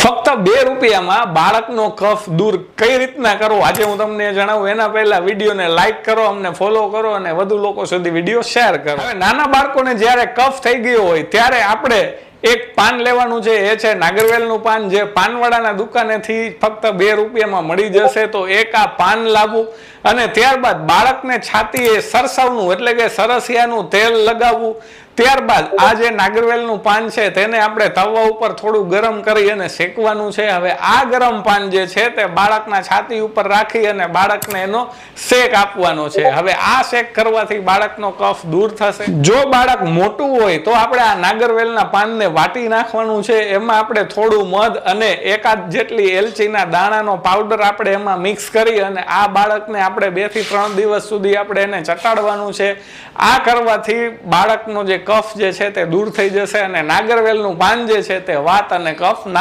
ફક્ત બે રૂપિયામાં બાળકનો કફ દૂર કઈ રીતના કરવો? આજે હું તમને જણાવું, એના પહેલા વિડીયોને લાઈક કરો, અમને ફોલો કરો અને વધુ લોકો સુધી વીડિયો શેર કરો. હવે નાના બાળકોને જ્યારે કફ થઈ ગયો હોય, ત્યારે આપણે એક પાન લેવાનું છે, એ છે નાગરવેલનું પાન, જે પાનવાળાના દુકાનેથી ફક્ત બે રૂપિયામાં મળી જશે, તો એક આ પાન લાવવું. અને ત્યારબાદ બાળકને છાતીએ સરસવનું, એટલે કે સરસિયાનું તેલ લગાવવું. ત્યારબાદ આ જે નાગરવેલનું પાન છે તેને આપણે તવા ઉપર થોડું ગરમ કરી અને શેકવાનું છે. હવે આ ગરમ પાન જે છે તે બાળકના છાતી ઉપર રાખી અને બાળકને એનો શેક આપવાનો છે. હવે આ શેક કરવાથી બાળકનો કફ દૂર થશે. જો બાળક મોટું હોય તો આપણે આ નાગરવેલના પાનને વાટી નાખવાનું છે. એમાં આપણે થોડું મધ અને એકાદ જેટલી એલચીના દાણાનો પાવડર આપણે એમાં મિક્સ કરી અને આ બાળકને આપણે બેથી ત્રણ દિવસ સુધી આપણે એને ચટાડવાનું છે. આ કરવાથી બાળકનો જે કફ જે છે તે દૂર થઈ જશે અને નાગરવેલનું પાન જે છે તે વાત અને કફ ના